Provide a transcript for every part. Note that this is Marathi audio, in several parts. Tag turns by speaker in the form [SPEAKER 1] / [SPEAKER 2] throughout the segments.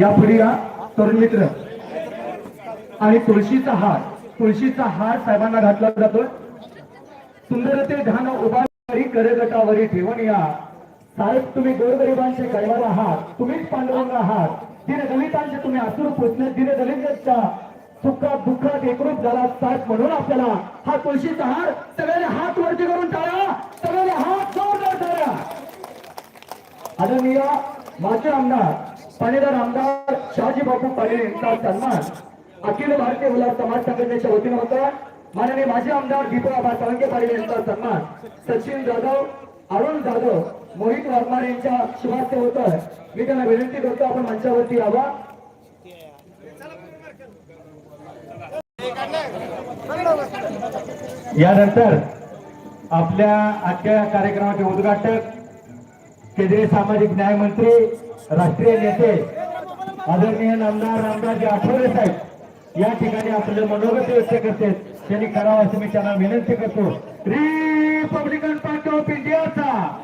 [SPEAKER 1] यापुढे या तरुण मित्र. आणि तुळशीचा हार तुळशीचा हार साहेबांना घातला जातो सुंदर ते घाण उभारी करगटावरी ठेवून या. साहेब तुम्ही गोरगरिबांचे कैवार आहात तुम्हीच पांडुरंग आहात. दिन दलितांचे तुम्ही आसुर पुसणे दिनदलितांच्या सुखात दुःखात एकरूप झाला साहेब. म्हणून आपल्याला हा तुळशीचा हार सगळ्याने हात वरती करून टाळा. सगळ्याने हात जोरदार टाळा आदरणीय माजी आमदार पाणीदार आमदार शहाजी बापू पाटील यांचा सन्मान. अखिल भारतीय उल्हास समाज संघटनेच्या वतीनं होता. माननीय माजी आमदार दीपा साळंके पाटील यांचा सन्मान. सचिन जाधव अरुण जाधव मोहित वाघमारे यांच्या शुभास्ते होत मी त्यांना विनंती करतो आपण मंचावरती यावा. यानंतर आपल्या आजच्या कार्यक्रमाचे उद्घाटक केंद्रीय सामाजिक न्याय मंत्री राष्ट्रीय नेते आदरणीय नामदार रामराजे आठवले साहेब. या ठिकाणी आपलं मनोगत व्यक्त करते. त्यांनी करावं असं मी त्यांना विनंती करतो. रिपब्लिकन पार्टी ऑफ इंडियाचा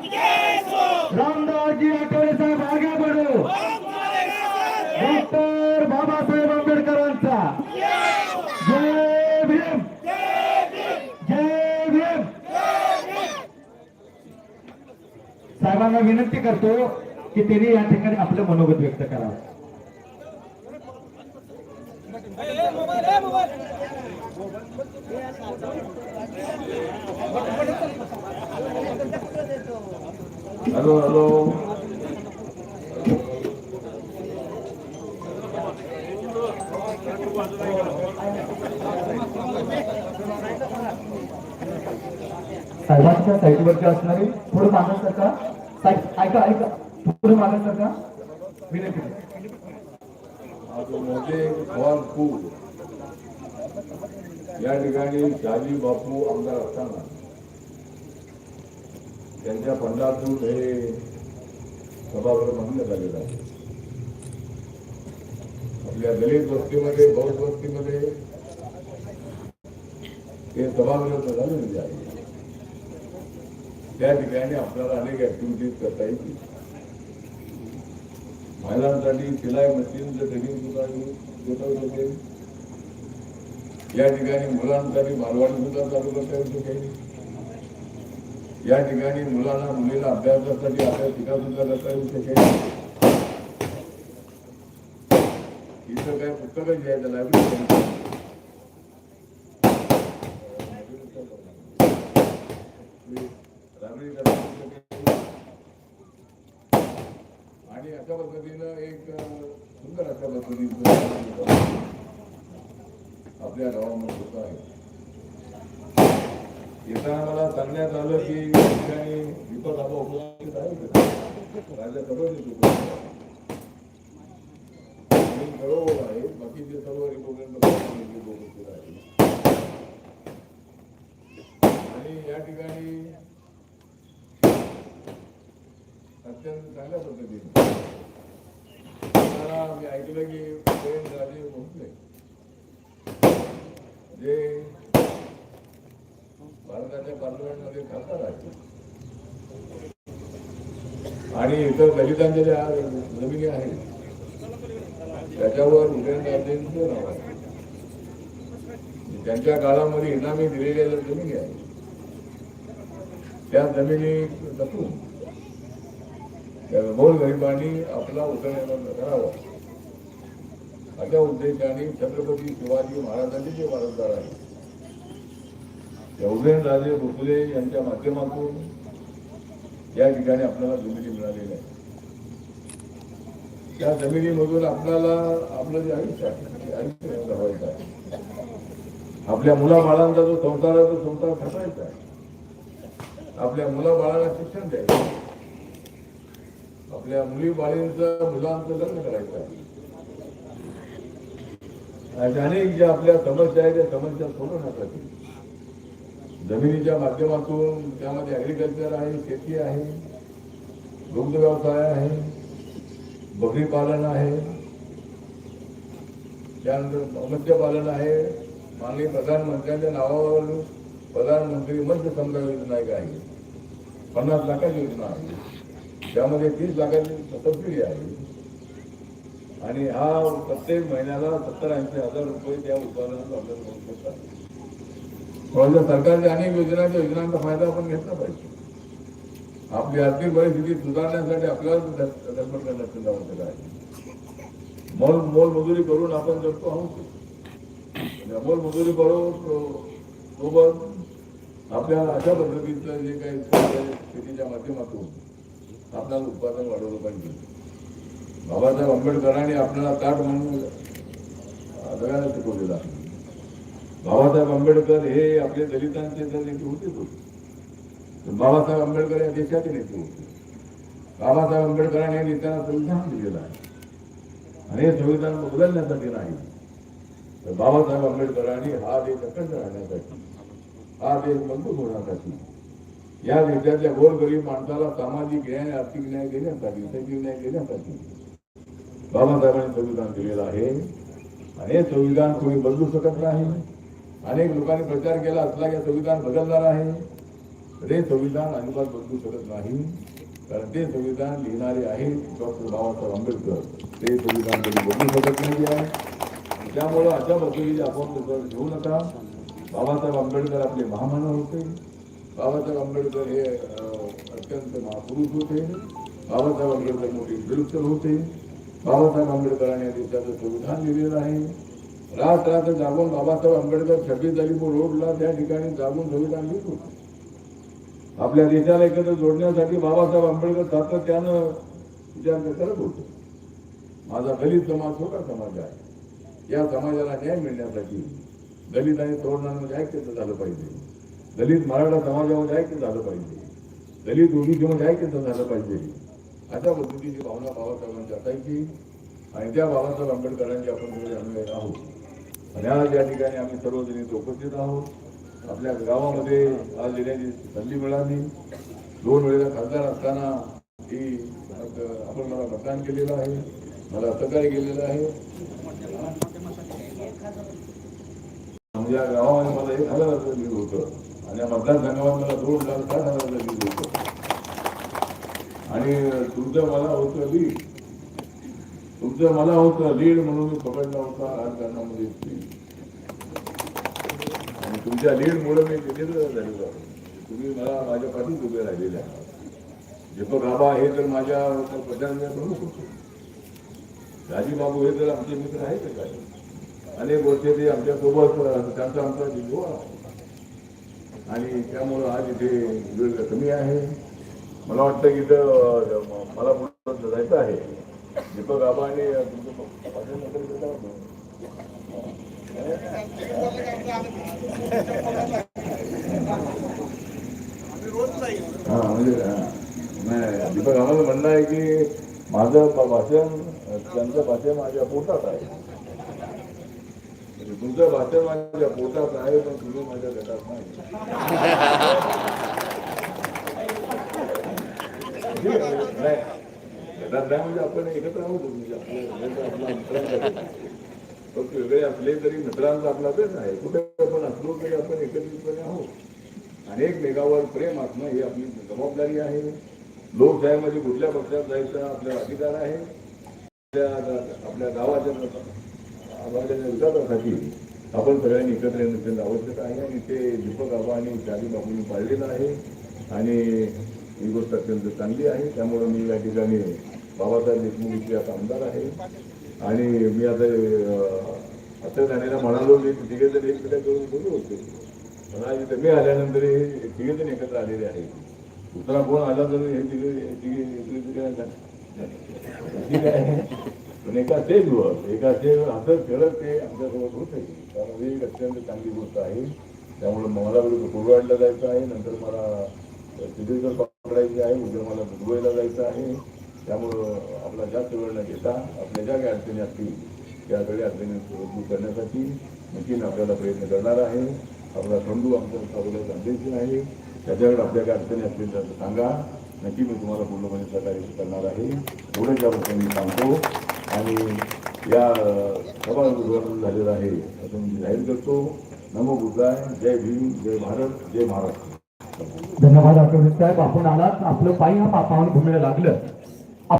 [SPEAKER 1] रामदासजी आठवले साहेब आगे बढो. डॉक्टर बाबासाहेब आंबेडकरांचा. जय भीम. जय भीम. साहेबांना विनंती करतो की त्यांनी या ठिकाणी आपलं मनोगत व्यक्त करावं.
[SPEAKER 2] Hello hello.
[SPEAKER 1] साहेबांच्या साईटवरती असणारे थोडं सरका साहेब ऐका ऐका.
[SPEAKER 2] पवार फूल या ठिकाणी शहाजी बापू आमदार असताना त्यांच्या फंडातून हे सभागृह बांधण्यात आलेलं आहे. आपल्या दलित वस्तीमध्ये, बौद्ध वस्तीमध्ये ते सभागृह झालेले आहे. त्या ठिकाणी आपल्याला अनेक ऍक्टिव्हिटीज करता येतील. महिलांसाठी शिलाई मशीनचं ट्रेनिंग सुद्धा देता या ठिकाणी मुलांसाठी बालवाडी सुद्धा चालू करता येऊ शकेल या ठिकाणी मुलांना मुलीला अभ्यासासाठी अभ्यास शिका सुद्धा करता येऊ शकेल इथं काय पुस्तकं जे आहे लायब्ररी अशा पद्धतीनं एक सुंदर अशा पद्धतीचं आपल्या गावामध्ये होत आहे. येताना मला सांगण्यात आलं की ठिकाणी दीपक आबा उपस्थित आहे राजा करोड बरोबर आहे. बाकीचे सर्व रिपोर्ट उपस्थित आहे आणि या ठिकाणी अत्यंत चांगल्या पद्धतीने मी ऐकलं की प्रेम राजे भोसले जे भारताच्या पार्लमेंटमध्ये खासदार आहेत. आणि इतर दलितांच्या ज्या जमिनी आहेत त्याच्यावर उदयन राजेंचं नाव आहे. त्यांच्या काळामध्ये इनामी दिलेल्या जमिनी आहेत. त्या जमिनी जपून त्या गोरगरिबांनी आपला उदयन करावा अशा उद्देशाने छत्रपती शिवाजी महाराजांचे जे वारसदार आहेत त्या भोसले यांच्या माध्यमातून या ठिकाणी आपल्याला जमिनी मिळालेल्या आहेत. त्या जमिनीमधून आपल्याला आपलं जे आयुष्य आहे आयुष्य जगवायचं आहे. आपल्या मुलाबाळांचा जो संसार आहे तो संसार ठसायचा आहे. आपल्या मुलाबाळाला शिक्षण द्यायचं आपल्या मुली बाळींचं मुलांचं लग्न करायचं आहे. अशा अनेक ज्या आपल्या समस्या आहेत त्या समस्या सोडवण्यासाठी जमिनीच्या माध्यमातून त्यामध्ये ऍग्रिकल्चर आहे शेती आहे दुग्ध व्यवसाय आहे बकरी पालन आहे त्यानंतर मत्स्यपालन आहे. माननीय प्रधानमंत्र्यांच्या नावावर प्रधानमंत्री मत्स्य संपदा योजना एक आहे. पन्नास लाखाची योजना आहे. त्यामध्ये तीस लाखाची सबसिडी आहे. आणि हा प्रत्येक महिन्याला सत्तर ऐंशी हजार रुपये त्या उत्पादनाचा आपल्याला मिळू शकतात म्हणजे सरकारच्या अनेक योजनांच्या योजनांचा फायदा आपण घेतला पाहिजे. आपली आर्थिक परिस्थिती सुधारण्यासाठी आपल्याला धडपड करण्याचं आवश्यक आहे. मोल मोलमजुरी करून आपण जगतो आहोत. म्हणजे मोलमजुरी करून सोबत आपल्या अशा पद्धतीचं जे काही शेतीच्या माध्यमातून आपल्याला उत्पादन वाढवलं पाहिजे. बाबासाहेब आंबेडकरांनी आपल्याला ताट म्हणून सगळ्यांना शिकवलेलं आहे. बाबासाहेब आंबेडकर हे आपले दलितांचे तर नेते होतेच होते. बाबासाहेब आंबेडकर या देशाचे नेते होते. बाबासाहेब आंबेडकरांनी नेत्यांना संविधान दिलेलं आहे. आणि हे संविधान बदलण्यासाठी नाही. तर बाबासाहेब आंबेडकरांनी हा देश अखंड राहण्यासाठी हा देश मजबूत होण्यासाठी या देशातल्या गोरगरीब माणसाला सामाजिक न्याय आर्थिक न्याय देण्यासाठी सैनिक न्याय देण्यासाठी बाबासाहेबांनी संविधान दिलेलं आहे. आणि हे संविधान कोणी बदलू शकत नाही. अनेक लोकांनी प्रचार केला असला की संविधान बदलणार आहे. तर हे संविधान अजिबात बदलू शकत नाही. कारण ते संविधान लिहिणारे आहेत डॉक्टर बाबासाहेब आंबेडकर. ते संविधान कधी बदलू शकत नाही आहे. त्यामुळं अशा पद्धतीचे आपण लोकं घेऊ नका. बाबासाहेब आंबेडकर आपले महामानव होते. बाबासाहेब आंबेडकर हे अत्यंत महापुरुष होते. बाबासाहेब आंबेडकर मोठे इंटेलेक्च्युअल होते. बाबासाहेब आंबेडकरांनी या देशाचं संविधान लिहिलेलं आहे. रात रात जागून बाबासाहेब आंबेडकर छब्बीस तारीख रोडला त्या ठिकाणी जागून संविधान लिहितो आपल्या देशाला एकत्र जोडण्यासाठी बाबासाहेब आंबेडकर सातत्यानं विचार करत होतो. माझा दलित समाज छोटा समाज आहे. या समाजाला न्याय मिळण्यासाठी दलित आणि तरुणांमध्ये ऐक्यचं झालं पाहिजे. दलित मराठा समाजामध्ये ऐक्य झालं पाहिजे. दलित ओबीसीमध्ये ऐक्यता झालं पाहिजे. अशा पद्धतीची भावना बाबासाहेबांची असायची. आणि त्या बाबासाहेब आंबेडकरांची आपण सगळे अनुयायी आहोत. आणि आज या ठिकाणी आम्ही सर्वजण उपस्थित आहोत. आपल्या गावामध्ये आज येण्याची संधी मिळाली. दोन वेळेला खासदार असताना ही आपण मला मतदान केलेलं आहे. मला सहकार्य केलेलं आहे. म्हणजे या गावामध्ये मला एक हजार अर्ज दिलं होतं. आणि या मतदारसंघामध्ये मला दोन हजार साठ हजाराचं दिलं होतं. आणि तुमचं मला होतं लीड तुमचं मला होतं लीड म्हणून मी पकडला होता राजकारणामध्ये आणि तुमच्या लीडमुळे मी तिथेच झालेलो तुम्ही मला माझ्या पाठीत उभे राहिलेले आहात. दीपक आबा हे तर माझ्या प्रधानमंत्री प्रमुख होतो राजीबाबू हे तर आमचे मित्र आहेत काय अनेक वर्ष ते आमच्यासोबत त्यांचा आमचा जिल्हा. आणि त्यामुळं आज इथे वेळ कमी आहे. मला वाटतं की म- मला पुढं जायचं आहे. दीपक आबा आणि. हा म्हणजे. नाही दीपक आम्हाला म्हणणं आहे की माझं भाषण त्यांचं भाषण माझ्या पोटात आहे. म्हणजे तुमचं भाषण माझ्या पोटात आहे पण तुम्ही माझ्या गटात नाही. नाही म्हणजे आपण एकत्र आहोत म्हणजे आपलं हे तर फक्त वेगळे तरी मित्रांचा आपला तेच आहे कुठे आपण असलो तरी आपण एकत्रितपणे आहोत अनेक मेगावर प्रेम असणं ही आपली जबाबदारी आहे लोकशाहीमध्ये कुठल्या पक्षात जायचा आपल्याला अधिकार आहे आपल्या आपल्या गावाच्या आवाजाच्या विकासासाठी आपण सगळ्यांनी एकत्र येणं अत्यंत आवश्यक आहे आणि ते दीपक आबा आणि शादी बाबूंनी पाळलेलं आहे आणि ही गोष्ट अत्यंत चांगली आहे. त्यामुळं मी या ठिकाणी बाबासाहेब देशमुखची आता आमदार आहे. आणि मी आता अं, आता जाण्याला म्हणालो मी तिघे जण करून बोलू होते. पण इथे मी आल्यानंतर हे तिघे जण एकत्र आलेले आहेत. दुसरा कोण आला तर हे तिघे तिघे तिघे ठीक आहे. पण एका स्टेजवर एका ते हसत खेळत ते आमच्यासोबत होते कारण ही एक अत्यंत चांगली गोष्ट आहे. त्यामुळे मला कुरवाडला जायचं आहे. नंतर मला तिथे जर पकडायचे आहे उद्या मला दुबईला जायचं आहे. त्यामुळं आपला जास्त वेळ न घेता आपल्या ज्या काही अडचणी असतील त्या सगळ्या अडचणी दूर करण्यासाठी नक्कीच आपल्याला प्रयत्न करणार आहे. आपला बंधू आमच्या सावला संदेश आहे. त्याच्याकडे आपल्या काय अडचणी असतील तर सांगा. नक्की मी तुम्हाला पूर्णपणे सहकार्य करणार आहे. एवढंच याबद्दल मी सांगतो. आणि या सभा उद्घाटन झालेलं आहे असं मी जाहीर करतो. नमो बुद्धाय. जय भीम. जय भारत. जय महाराष्ट्र.
[SPEAKER 1] धन्यवाद आठवले साहेब. आपण आलात आपलं पायी हा पापावर भूमीला लागलं.